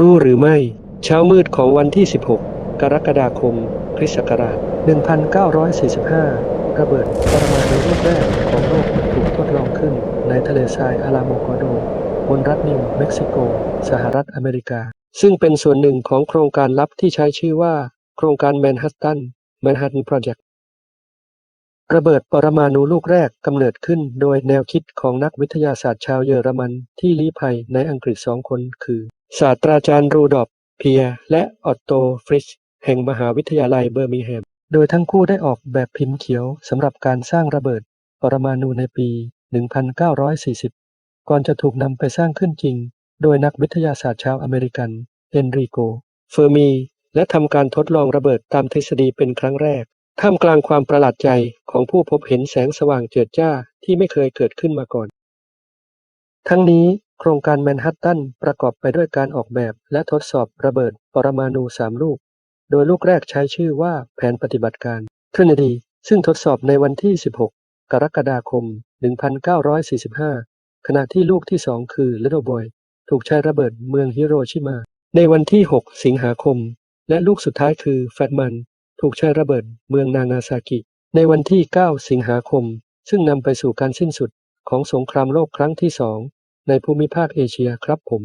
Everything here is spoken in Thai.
รู้หรือไม่ เช้ามืดของวันที่ 16 กรกฎาคม คริสต์ศักราช 1945 ระเบิดปรมาณูลูกแรกของโลกถูกทดลองขึ้น ในทะเลทรายอาลาโมกโดบนรัฐนิวเม็กซิโก สหรัฐอเมริกา ซึ่งเป็นส่วนหนึ่งของโครงการลับที่ใช้ชื่อว่า โครงการแมนฮัตตันแมนฮัตตันโปรเจกต์ระเบิดปรมาณูลูกแรกกำเนิดขึ้นโดยแนวคิดของนักวิทยาศาสตร์ชาวเยอรมันที่ลี้ภัยในอังกฤษสองคนคือ ศาสตราจารย์รูดอฟ เพียร์ และออตโต ฟริช แห่งมหาวิทยาลัยเบอร์มิงแฮม โดยทั้งคู่ได้ออกแบบพิมพ์เขียวสำหรับการสร้างระเบิดปรมาณูในปี 1940 ก่อนจะถูกนำไปสร้างขึ้นจริง โดยนักวิทยาศาสตร์ชาวอเมริกันเอนริโก เฟอร์มี และทำการทดลองระเบิดตามทฤษฎีเป็นครั้งแรก ท่ามกลางความประหลาดใจของผู้พบเห็นแสงสว่างเจิดจ้าที่ไม่เคยเกิดขึ้นมาก่อน ทั้งนี้ โครงการแมนฮัตตันประกอบไปด้วยการออกแบบและทดสอบระเบิดปรมาณูสามลูก โดยลูกแรกใช้ชื่อว่าแผนปฏิบัติการ Trinity ซึ่งทดสอบในวันที่ 16 กรกฎาคม 1945 ขณะที่ลูกที่สองคือ Little Boy ถูกใช้ระเบิดเมืองฮิโรชิมา ในวันที่ 6 สิงหาคม และลูกสุดท้ายคือ Fatman ถูกใช้ระเบิดเมืองนางาซากิ ในวันที่ 9 สิงหาคม ซึ่งนำไปสู่การสิ้นสุดของสงครามโลกครั้งที่สอง ในภูมิภาคเอเชียครับผม